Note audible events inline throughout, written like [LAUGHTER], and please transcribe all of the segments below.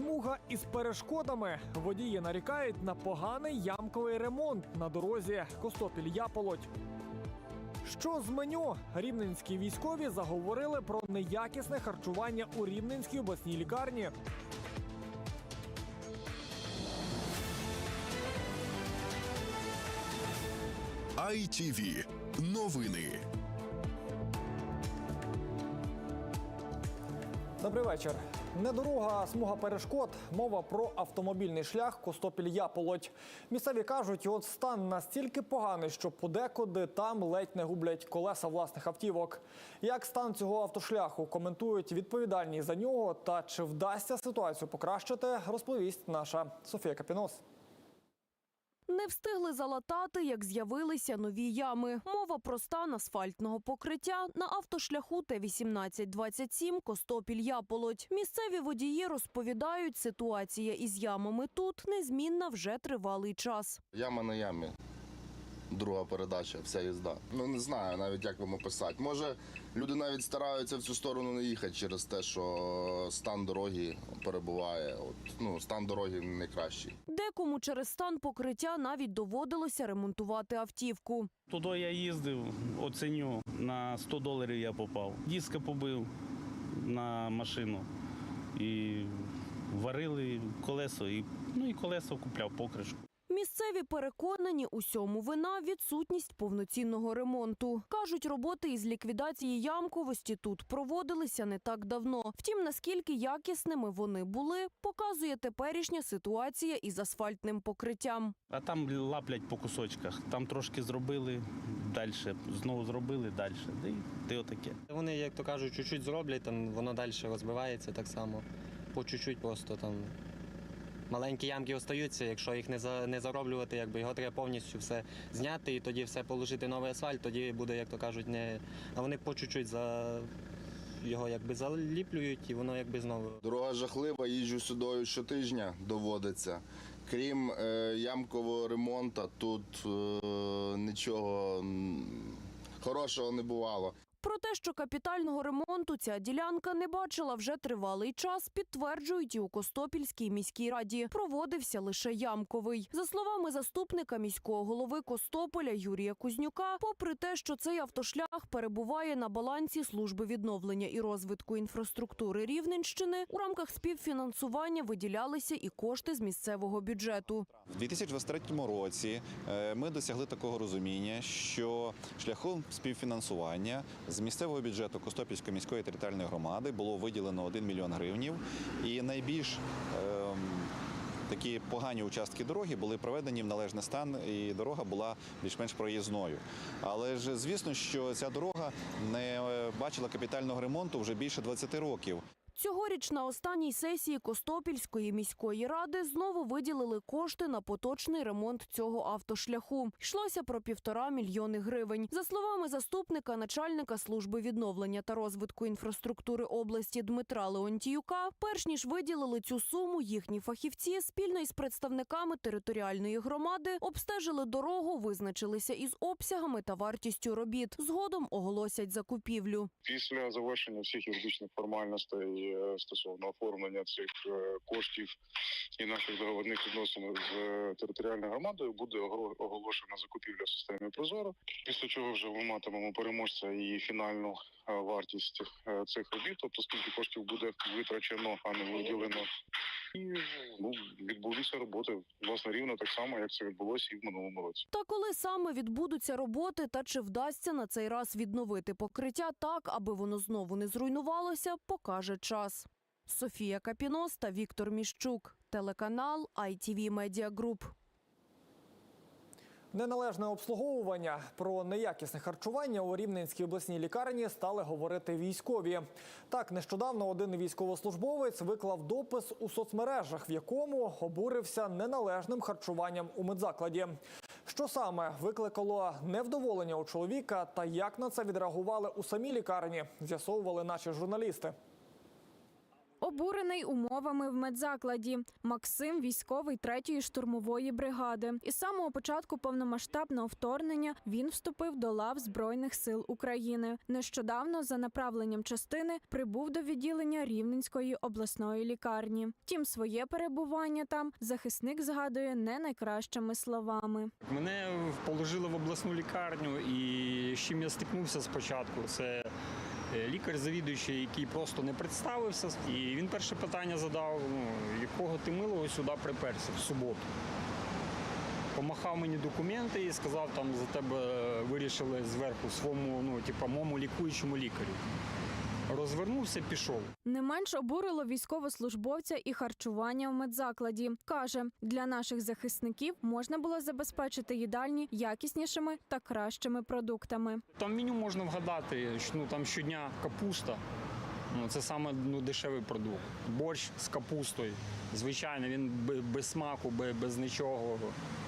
смуга із перешкодами. Водії нарікають на поганий ямковий ремонт на дорозі Костопіль-Яполодь. Що з меню? Рівненські військові заговорили про неякісне харчування у Рівненській обласній лікарні. ITV. Новини. Добрий вечір. Не дорога, а смуга перешкод. Мова про автомобільний шлях Костопіль-Яполодь. Місцеві кажуть, от стан настільки поганий, що подекуди там ледь не гублять колеса власних автівок. Як стан цього автошляху коментують відповідальні за нього та чи вдасться ситуацію покращити, розповість наша Софія Капінос. Не встигли залатати, як з'явилися нові ями. Мова про стан асфальтного покриття на автошляху Т-1827 Костопіль-Яполодь. Місцеві водії розповідають, ситуація із ямами тут незмінна вже тривалий час. Яма на ямі. Друга передача, вся їзда. Ну не знаю навіть як вам описати. Може, люди навіть стараються в цю сторону не їхати через те, що стан дороги перебуває. От, ну, стан дороги не кращий. Декому через стан покриття навіть доводилося ремонтувати автівку. Туди я їздив, оценю, на 100 доларів я попав. Диска побив на машину і варили колесо, і, ну і колесо купляв покришку. Місцеві переконані, усьому вина відсутність повноцінного ремонту. Кажуть, роботи із ліквідації ямковості тут проводилися не так давно. Втім, наскільки якісними вони були, показує теперішня ситуація із асфальтним покриттям. А там лаплять по кусочках. Там трошки зробили, далі знову зробили, далі. Да і ти отаке. Вони, як то кажуть, чуть-чуть зроблять, там воно далі розбивається так само. По чуть-чуть просто там маленькі ямки остаються. Якщо їх не за не зароблювати, якби його треба повністю все зняти і тоді все положити новий асфальт, тоді буде, як то кажуть, не. А вони по чуть-чуть за його якби заліплюють і воно якби знову. Дорога жахлива, їжджу сюди щотижня доводиться. Крім е, ямкового ремонту, тут е, нічого хорошого не бувало. Про те, що капітального ремонту ця ділянка не бачила вже тривалий час, підтверджують і у Костопільській міській раді. Проводився лише ямковий. За словами заступника міського голови Костополя Юрія Кузнюка, попри те, що цей автошлях перебуває на балансі служби відновлення і розвитку інфраструктури Рівненщини, у рамках співфінансування виділялися і кошти з місцевого бюджету. В 2023 році е, ми досягли такого розуміння, що шляхом співфінансування з місцевого бюджету Костопільської міської територіальної громади було виділено 1 мільйон гривнів. І найбільш ем, такі погані участки дороги були проведені в належний стан, і дорога була більш-менш проїзною. Але ж звісно, що ця дорога не е, бачила капітального ремонту вже більше 20 років. Цьогоріч на останній сесії Костопільської міської ради знову виділили кошти на поточний ремонт цього автошляху. Йшлося про півтора мільйони гривень. За словами заступника начальника служби відновлення та розвитку інфраструктури області Дмитра Леонтіюка, перш ніж виділили цю суму, їхні фахівці спільно із представниками територіальної громади обстежили дорогу, визначилися із обсягами та вартістю робіт. Згодом оголосять закупівлю. Після завершення всіх юридичних формальностей стосовно оформлення цих е, коштів і наших договорних відносин з е, територіальною громадою буде оголошена закупівля в системі Прозоро. Після чого вже ми матимемо переможця і фінальну е, вартість е, цих робіт, тобто скільки коштів буде витрачено, а не виділено. І ну, відбулися роботи власне рівно так само, як це відбулося і в минулому році. Та коли саме відбудуться роботи, та чи вдасться на цей раз відновити покриття так, аби воно знову не зруйнувалося, покаже час. Софія Капінос та Віктор Міщук. Телеканал ITV Media Group. Неналежне обслуговування про неякісне харчування у Рівненській обласній лікарні стали говорити військові. Так, нещодавно один військовослужбовець виклав допис у соцмережах, в якому обурився неналежним харчуванням у медзакладі. Що саме викликало невдоволення у чоловіка та як на це відреагували у самій лікарні, з'ясовували наші журналісти. Обурений умовами в медзакладі. Максим військовий третьої штурмової бригади. Із самого початку повномасштабного вторгнення він вступив до лав Збройних сил України. Нещодавно за направленням частини прибув до відділення Рівненської обласної лікарні. Втім, своє перебування там захисник згадує не найкращими словами. Мене положили в обласну лікарню, і з чим я стикнувся спочатку, це е, лікар-завідуючий, який просто не представився. І він перше питання задав: ну, якого ти милого сюди приперся в суботу. Помахав мені документи і сказав, там за тебе вирішили зверху своєму, ну, типу, моєму лікуючому лікарю. Розвернувся, пішов. Не менш обурило військовослужбовця і харчування в медзакладі. Каже, для наших захисників можна було забезпечити їдальні якіснішими та кращими продуктами. Там меню можна вгадати, що ну, там щодня капуста. Ну, це саме ну, дешевий продукт. Борщ з капустою. Звичайно, він без смаку, без нічого.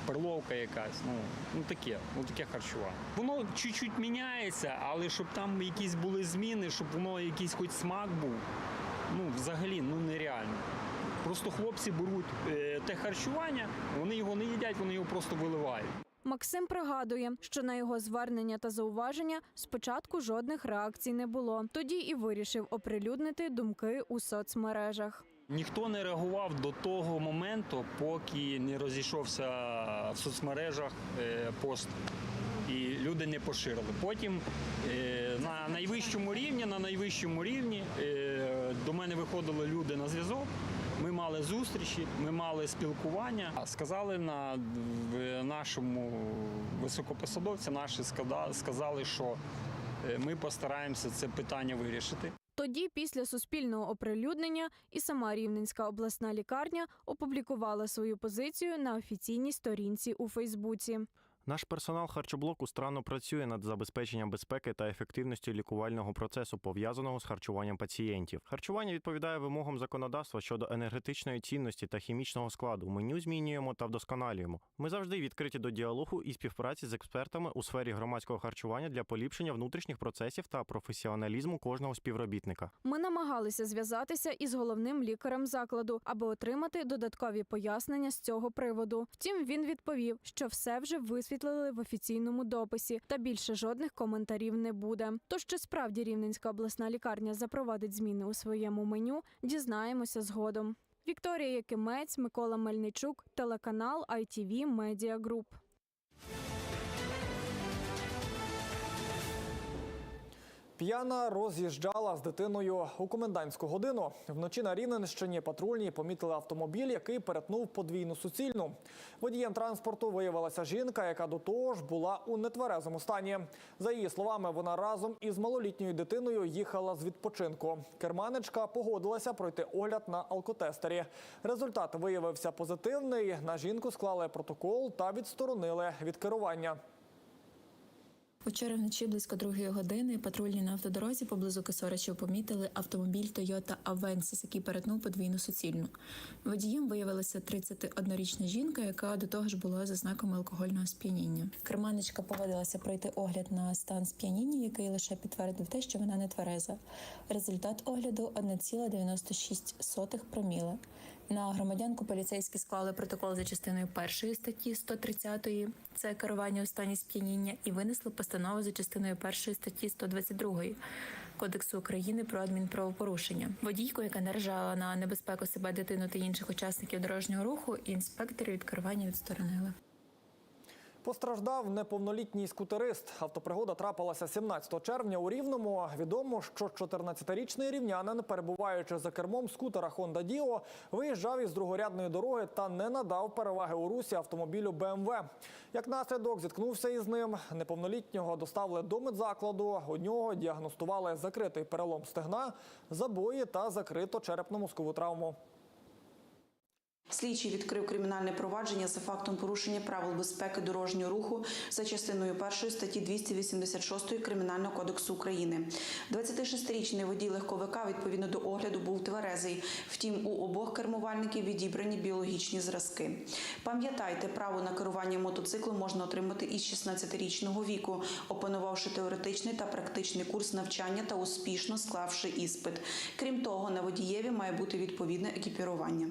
Перловка якась. Ну, ну таке, ну таке харчування. Воно чуть-чуть міняється, але щоб там якісь були зміни, щоб воно якийсь хоч смак був. Ну, взагалі, ну нереально. Просто хлопці беруть е, те харчування, вони його не їдять, вони його просто виливають. Максим пригадує, що на його звернення та зауваження спочатку жодних реакцій не було. Тоді і вирішив оприлюднити думки у соцмережах. Ніхто не реагував до того моменту, поки не розійшовся в соцмережах е, пост. І люди не поширили. Потім е, на найвищому рівні, на найвищому рівні е, до мене виходили люди на зв'язок. Ми мали зустрічі, ми мали спілкування. Сказали на нашому високопосадовці, наші сказали, що е, ми постараємося це питання вирішити. Тоді, після суспільного оприлюднення, і сама Рівненська обласна лікарня опублікувала свою позицію на офіційній сторінці у Фейсбуці. Наш персонал харчоблоку странно працює над забезпеченням безпеки та ефективності лікувального процесу, пов'язаного з харчуванням пацієнтів. Харчування відповідає вимогам законодавства щодо енергетичної цінності та хімічного складу. Меню змінюємо та вдосконалюємо. Ми завжди відкриті до діалогу і співпраці з експертами у сфері громадського харчування для поліпшення внутрішніх процесів та професіоналізму кожного співробітника. Ми намагалися зв'язатися із головним лікарем закладу, аби отримати додаткові пояснення з цього приводу. Втім, він відповів, що все вже висвітлили в офіційному дописі, та більше жодних коментарів не буде. Тож чи справді Рівненська обласна лікарня запровадить зміни у своєму меню, дізнаємося згодом. Вікторія Якимець, Микола Мельничук, телеканал ITV Media Group. П'яна роз'їжджала з дитиною у комендантську годину. Вночі на Рівненщині патрульні помітили автомобіль, який перетнув подвійну суцільну. Водієм транспорту виявилася жінка, яка до того ж була у нетверезому стані. За її словами, вона разом із малолітньою дитиною їхала з відпочинку. Керманичка погодилася пройти огляд на алкотестері. Результат виявився позитивний. На жінку склали протокол та відсторонили від керування. Вчора вночі близько другої години патрульні на автодорозі поблизу Кисоричів помітили автомобіль Toyota Avensis, який перетнув подвійну суцільну. Водієм виявилася 31-річна жінка, яка до того ж була за знаками алкогольного сп'яніння. Керманичка погодилася пройти огляд на стан сп'яніння, який лише підтвердив те, що вона не твереза. Результат огляду 1,96 проміла. На громадянку поліцейські склали протокол за частиною першої статті 130 це керування у стані сп'яніння, і винесли постанову за частиною першої статті 122 Кодексу України про адмінправопорушення. Водійку, яка наражала на небезпеку себе дитину та інших учасників дорожнього руху, інспектори від керування відсторонили. Постраждав неповнолітній скутерист. Автопригода трапилася 17 червня у Рівному. Відомо, що 14-річний рівнянин, перебуваючи за кермом скутера Honda Dio, виїжджав із другорядної дороги та не надав переваги у русі автомобілю BMW. Як наслідок, зіткнувся із ним. Неповнолітнього доставили до медзакладу. У нього діагностували закритий перелом стегна, забої та закрито черепно-мозкову травму. Слідчий відкрив кримінальне провадження за фактом порушення правил безпеки дорожнього руху за частиною 1 статті 286 Кримінального кодексу України. 26-річний водій легковика відповідно до огляду був тверезий. Втім, у обох кермувальників відібрані біологічні зразки. Пам'ятайте, право на керування мотоциклом можна отримати із 16-річного віку, опанувавши теоретичний та практичний курс навчання та успішно склавши іспит. Крім того, на водієві має бути відповідне екіпірування.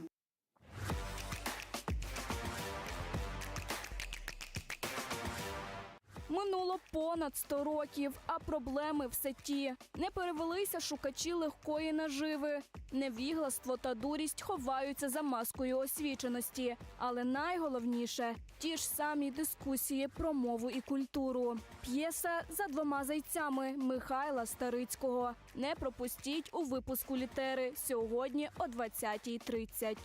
Минуло понад 100 років, а проблеми все ті. Не перевелися шукачі легкої наживи. Невігластво та дурість ховаються за маскою освіченості. Але найголовніше ті ж самі дискусії про мову і культуру. П'єса за двома зайцями Михайла Старицького. Не пропустіть у випуску літери сьогодні о 20.30.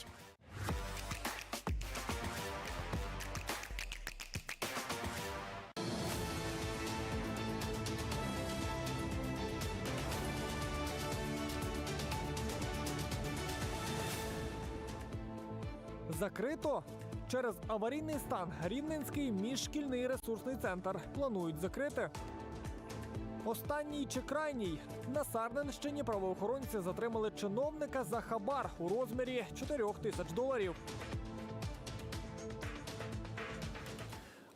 Закрито через аварійний стан Рівненський міжшкільний ресурсний центр планують закрити. Останній чи крайній на Сарненщині правоохоронці затримали чиновника за хабар у розмірі 4 тисяч доларів.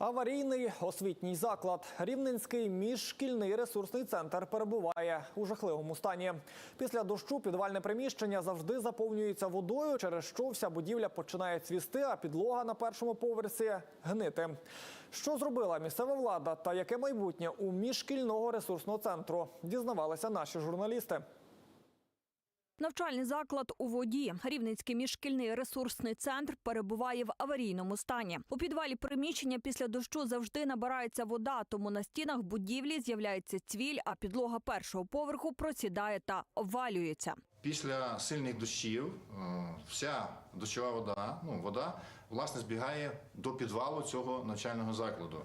Аварійний освітній заклад Рівненський міжшкільний ресурсний центр перебуває у жахливому стані. Після дощу підвальне приміщення завжди заповнюється водою, через що вся будівля починає цвісти, а підлога на першому поверсі гнити. Що зробила місцева влада та яке майбутнє у міжшкільного ресурсного центру? Дізнавалися наші журналісти. Навчальний заклад у воді. Рівненський міжшкільний ресурсний центр перебуває в аварійному стані. У підвалі приміщення після дощу завжди набирається вода, тому на стінах будівлі з'являється цвіль, а підлога першого поверху просідає та обвалюється. Після сильних дощів е, вся дощова вода, ну вода, власне, збігає до підвалу цього навчального закладу.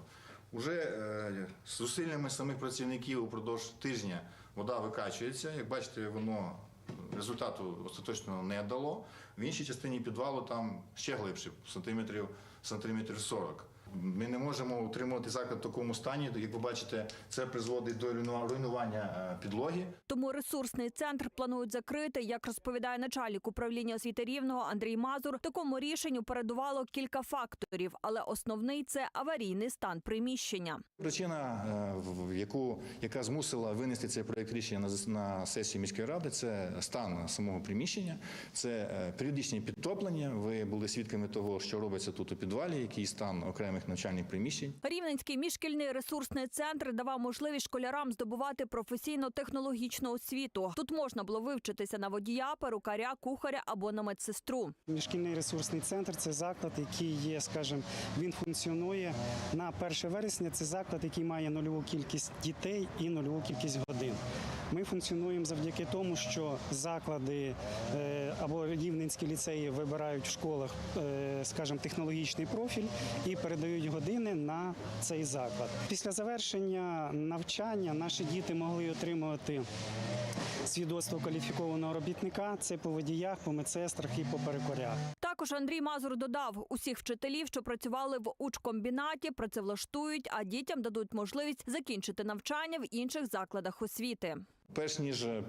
Уже е, з зусиллями самих працівників упродовж тижня вода викачується. Як бачите, воно результату остаточного не дало. В іншій частині підвалу там ще глибше, сантиметрів, сантиметрів 40. Ми не можемо утримувати заклад в такому стані. Як ви бачите, це призводить до руйну- руйнування е, підлоги. Тому ресурсний центр планують закрити, як розповідає начальник управління освіти рівного Андрій Мазур. Такому рішенню передувало кілька факторів, але основний це аварійний стан приміщення. Причина, е, яку яка змусила винести цей проект рішення на на сесію міської ради, це стан самого приміщення, це е, періодичні підтоплення. Ви були свідками того, що робиться тут у підвалі, який стан окремих навчальних приміщень. Рівненський міжшкільний ресурсний центр давав можливість школярам здобувати професійно-технологічну освіту. Тут можна було вивчитися на водія, перукаря, кухаря або на медсестру. Міжшкільний ресурсний центр це заклад, який є, скажімо, він функціонує на 1 вересня. Це заклад, який має нульову кількість дітей і нульову кількість годин. Ми функціонуємо завдяки тому, що заклади е, або рівненські ліцеї вибирають в школах, е, скажімо, технологічний профіль і передають години на цей заклад. Після завершення навчання наші діти могли отримувати свідоцтво кваліфікованого робітника. Це по водіях, по медсестрах і по перекорях. Також Андрій Мазур додав, усіх вчителів, що працювали в учкомбінаті, працевлаштують, а дітям дадуть можливість закінчити навчання в інших закладах освіти. Перш ніж е,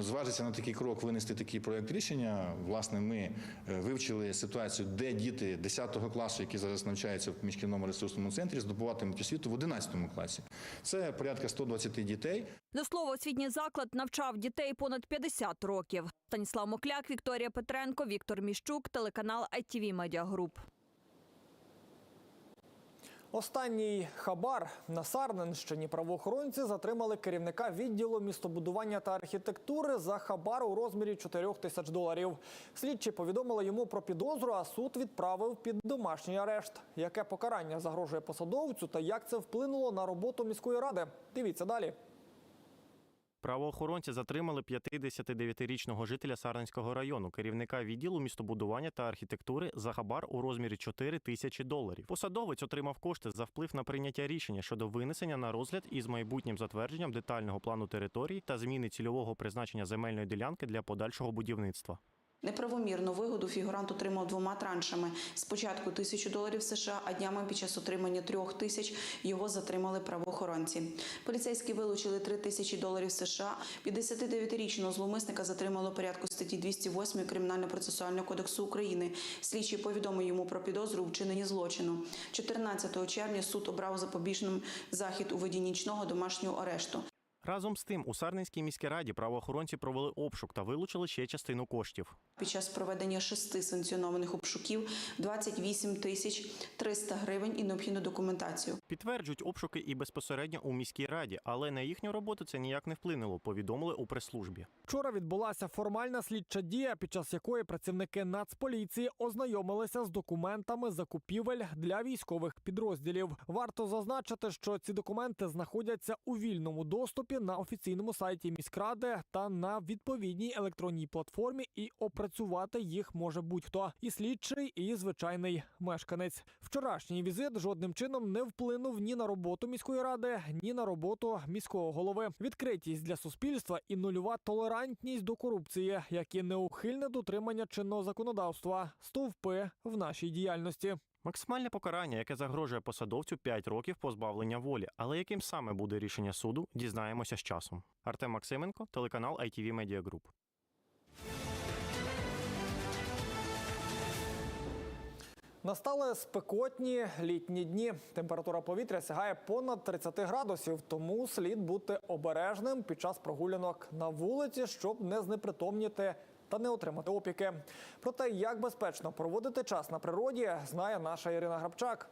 зважитися на такий крок, винести такий проект рішення, власне, ми е, вивчили ситуацію, де діти 10 класу, які зараз навчаються в міжкільному ресурсному центрі, здобуватимуть освіту в 11 класі. Це порядка 120 дітей. До слова, освітній заклад навчав дітей понад 50 років. Станіслав Мокляк, Вікторія Петренко, Віктор Міщук, телеканал ITV Media. Останній хабар на Сарненщині правоохоронці затримали керівника відділу містобудування та архітектури за хабар у розмірі 4 тисяч доларів. Слідчі повідомили йому про підозру, а суд відправив під домашній арешт. Яке покарання загрожує посадовцю та як це вплинуло на роботу міської ради? Дивіться далі. Правоохоронці затримали 59-річного жителя Сарненського району, керівника відділу містобудування та архітектури за хабар у розмірі 4 тисячі доларів. Посадовець отримав кошти за вплив на прийняття рішення щодо винесення на розгляд із майбутнім затвердженням детального плану території та зміни цільового призначення земельної ділянки для подальшого будівництва. Неправомірну вигоду фігурант отримав двома траншами. Спочатку тисячу доларів США, а днями під час отримання трьох тисяч його затримали правоохоронці. Поліцейські вилучили три тисячі доларів США. 59-річного зловмисника затримало порядку статті 208 Кримінально-процесуального кодексу України. Слідчий повідомив йому про підозру у злочину. 14 червня суд обрав запобіжним захід у виді нічного домашнього арешту. Разом з тим, у Сарненській міській раді правоохоронці провели обшук та вилучили ще частину коштів. Під час проведення шести санкціонованих обшуків 28 тисяч 300 гривень і необхідну документацію. Підтверджують обшуки і безпосередньо у міській раді, але на їхню роботу це ніяк не вплинуло. Повідомили у прес-службі. Вчора відбулася формальна слідча дія, під час якої працівники Нацполіції ознайомилися з документами закупівель для військових підрозділів. Варто зазначити, що ці документи знаходяться у вільному доступі на офіційному сайті міськради та на відповідній електронній платформі, і опрацювати їх може будь-хто і слідчий, і звичайний мешканець. Вчорашній візит жодним чином не вплинув ні на роботу міської ради, ні на роботу міського голови. Відкритість для суспільства і нульова толерантність до корупції, як і неухильне дотримання чинного законодавства, стовпи в нашій діяльності. Максимальне покарання, яке загрожує посадовцю 5 років позбавлення волі. Але яким саме буде рішення суду, дізнаємося з часом. Артем Максименко, телеканал ITV Media Group. Настали спекотні літні дні. Температура повітря сягає понад 30 градусів, тому слід бути обережним під час прогулянок на вулиці, щоб не знепритомніти та не отримати опіки. Про те, як безпечно проводити час на природі, знає наша Ірина Грабчак.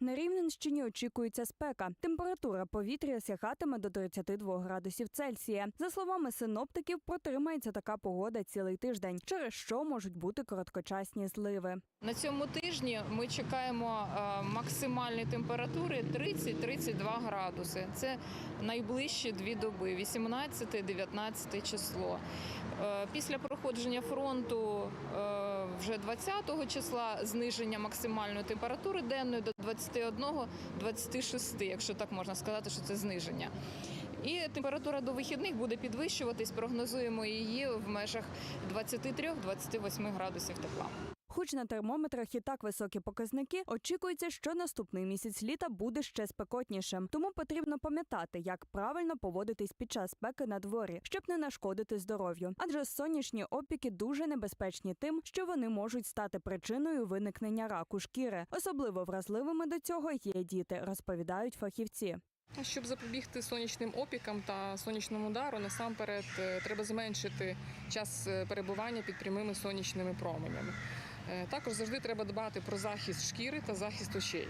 На Рівненщині очікується спека. Температура повітря сягатиме до 32 градусів Цельсія. За словами синоптиків, протримається така погода цілий тиждень, через що можуть бути короткочасні зливи. На цьому тижні ми чекаємо е, максимальні температури 30-32 градуси. Це найближчі дві доби, 18-19 число. Е, Після проходження фронту е, вже 20 числа зниження максимальної температури денної до 21-26, якщо так можна сказати, що це зниження. І температура до вихідних буде підвищуватись. Прогнозуємо її в межах 23-28 градусів тепла. Хоч на термометрах і так високі показники, очікується, що наступний місяць літа буде ще спекотнішим. Тому потрібно пам'ятати, як правильно поводитись під час спеки на дворі, щоб не нашкодити здоров'ю. Адже сонячні опіки дуже небезпечні тим, що вони можуть стати причиною виникнення раку шкіри. Особливо вразливими до цього є діти, розповідають фахівці. Щоб запобігти сонячним опікам та сонячному удару, насамперед е, треба зменшити час е, перебування під прямими сонячними променями. Е, Також завжди треба дбати про захист шкіри та захист очей.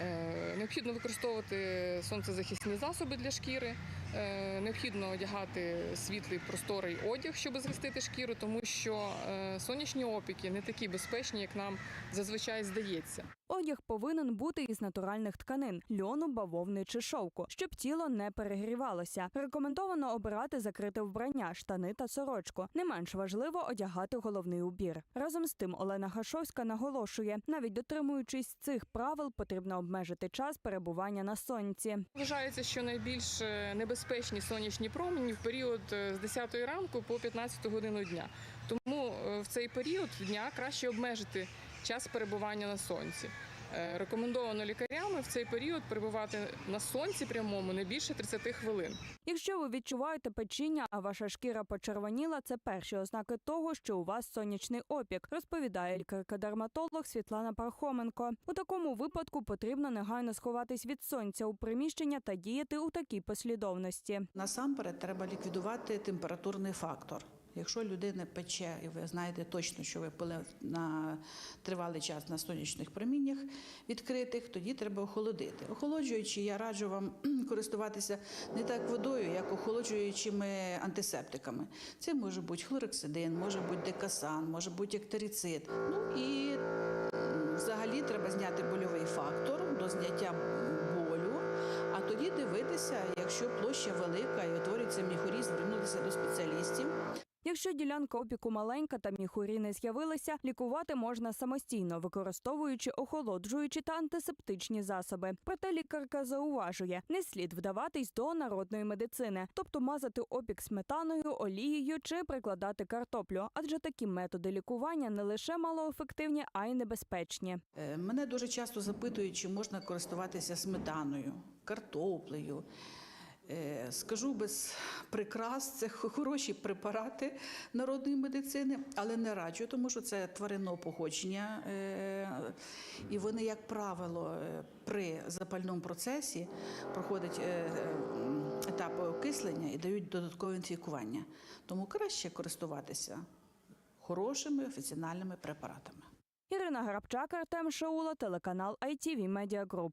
Е, Необхідно використовувати сонцезахисні засоби для шкіри. Е, Необхідно одягати світлий просторий одяг, щоб захистити шкіру, тому що е, сонячні опіки не такі безпечні, як нам зазвичай здається. Одяг повинен бути із натуральних тканин льону, бавовни чи шовку, щоб тіло не перегрівалося. Рекомендовано обирати закрите вбрання, штани та сорочку. Не менш важливо одягати головний убір. Разом з тим Олена Гашовська наголошує, навіть дотримуючись цих правил, потрібно обмежити час перебування на сонці. Вважається, що найбільш е, небезпечні сонячні промені в період е, з 10 ранку по 15 годину дня. Тому е, в цей період дня краще обмежити час перебування на сонці. Е, Рекомендовано лікарями в цей період перебувати на сонці прямому не більше 30 хвилин. Якщо ви відчуваєте печіння, а ваша шкіра почервоніла, це перші ознаки того, що у вас сонячний опік, розповідає лікарка-дерматолог Світлана Пархоменко. У такому випадку потрібно негайно сховатись від сонця у приміщення та діяти у такій послідовності. Насамперед треба ліквідувати температурний фактор. Якщо людина пече, і ви знаєте точно, що ви пили на тривалий час на сонячних проміннях відкритих, тоді треба охолодити. Охолоджуючи, я раджу вам [CLEARS THROAT] користуватися не так водою, як охолоджуючими антисептиками. Це може бути хлорексидин, може бути декасан, може бути ектерицид. Ну і взагалі треба зняти больовий фактор до зняття болю. А тоді дивитися, якщо площа велика і утворюється міхоріз, звернутися до спеціалістів. Якщо ділянка опіку маленька та міхурі не з'явилися, лікувати можна самостійно, використовуючи охолоджуючі та антисептичні засоби. Проте лікарка зауважує, не слід вдаватись до народної медицини, тобто мазати опік сметаною, олією чи прикладати картоплю, адже такі методи лікування не лише малоефективні, а й небезпечні. Е, Мене дуже часто запитують, чи можна користуватися сметаною, картоплею. Е, Скажу без прикрас, це хороші препарати народної медицини, але не раджу, тому що це тваринного походження. е, І вони, як правило, е, при запальному процесі проходять етапи окислення і дають додаткове інфікування. Тому краще користуватися хорошими офіціальними препаратами. Ірина Грабчак, Артем Шаула, телеканал ITV Media Group.